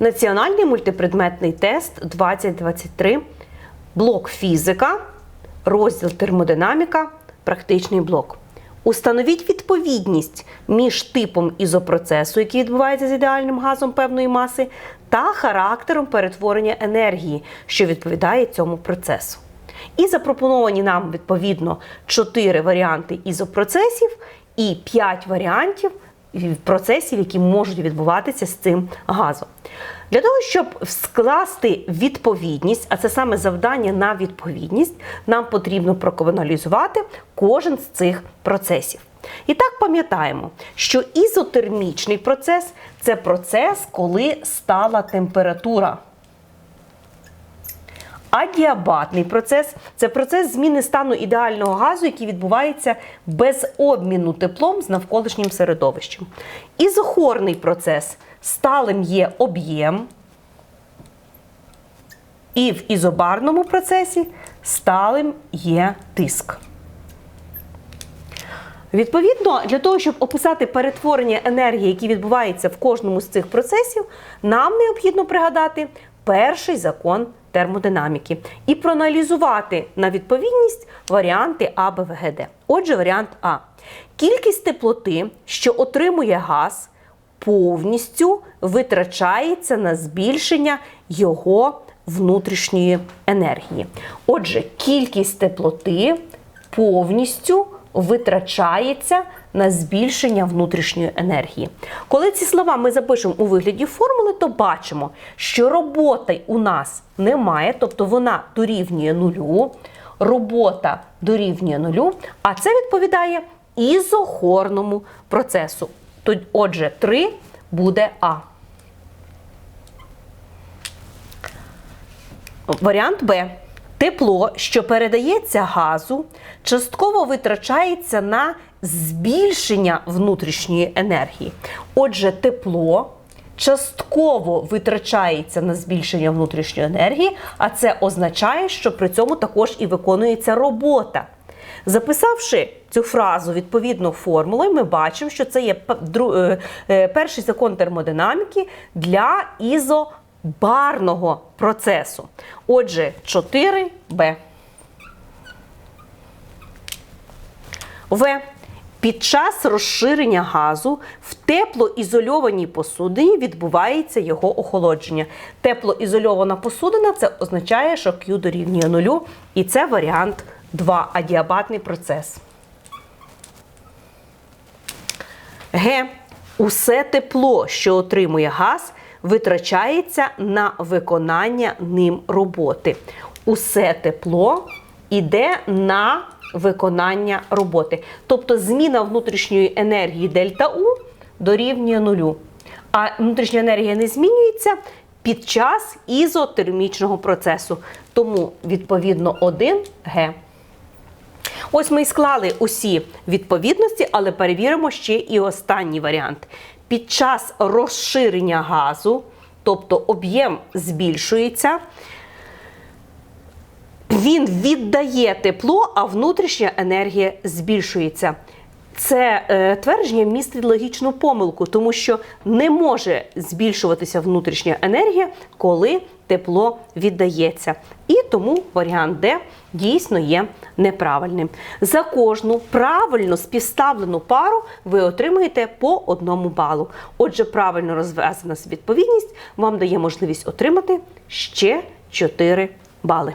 Національний мультипредметний тест 2023, блок фізика, розділ термодинаміка, практичний блок. Установіть відповідність між типом ізопроцесу, який відбувається з ідеальним газом певної маси, та характером перетворення енергії, що відповідає цьому процесу. І запропоновані нам відповідно 4 варіанти ізопроцесів і 5 варіантів процесів, які можуть відбуватися з цим газом. Для того, щоб скласти відповідність, а це саме завдання на відповідність, нам потрібно проканалізувати кожен з цих процесів. І так пам'ятаємо, що ізотермічний процес це процес, коли стала температура. Адіабатний процес це процес зміни стану ідеального газу, який відбувається без обміну теплом з навколишнім середовищем. Ізохорний процес сталим є об'єм, і в ізобарному процесі сталим є тиск. Відповідно, для того, щоб описати перетворення енергії, які відбуваються в кожному з цих процесів, нам необхідно пригадати перший закон термодинаміки і проаналізувати на відповідність варіанти А, Б, В, Г, Д. Отже, варіант А. Кількість теплоти, що отримує газ, повністю витрачається на збільшення його внутрішньої енергії. Отже, кількість теплоти повністю витрачається на збільшення внутрішньої енергії. Коли ці слова ми запишемо у вигляді формули, то бачимо, що роботи у нас немає, тобто вона дорівнює нулю, робота дорівнює нулю, а це відповідає ізохорному процесу. Отже, 3 буде А. Варіант Б. Тепло, що передається газу, частково витрачається на збільшення внутрішньої енергії. Отже, тепло частково витрачається на збільшення внутрішньої енергії, а це означає, що при цьому також і виконується робота. Записавши цю фразу відповідно формулою, ми бачимо, що це є перший закон термодинаміки для ізобарного процесу. Отже, 4Б. В. Під час розширення газу в теплоізольованій посудині відбувається його охолодження. Теплоізольована посудина це означає, що Q дорівнює нулю, і це варіант 2 адіабатний процес. Г. Усе тепло, що отримує газ, витрачається на виконання ним роботи. Усе тепло йде на виконання роботи. Тобто зміна внутрішньої енергії дельта У дорівнює нулю. А внутрішня енергія не змінюється під час ізотермічного процесу. Тому, відповідно, 1 Г. Ось ми і склали усі відповідності, але перевіримо ще і останній варіант. Під час розширення газу, тобто об'єм збільшується, він віддає тепло, а внутрішня енергія збільшується. Це е, твердження містить логічну помилку, тому що не може збільшуватися внутрішня енергія, коли тепло віддається. І тому варіант Д дійсно є неправильним. За кожну правильно співставлену пару ви отримаєте по одному балу. Отже, правильно розв'язана відповідність вам дає можливість отримати ще 4 бали.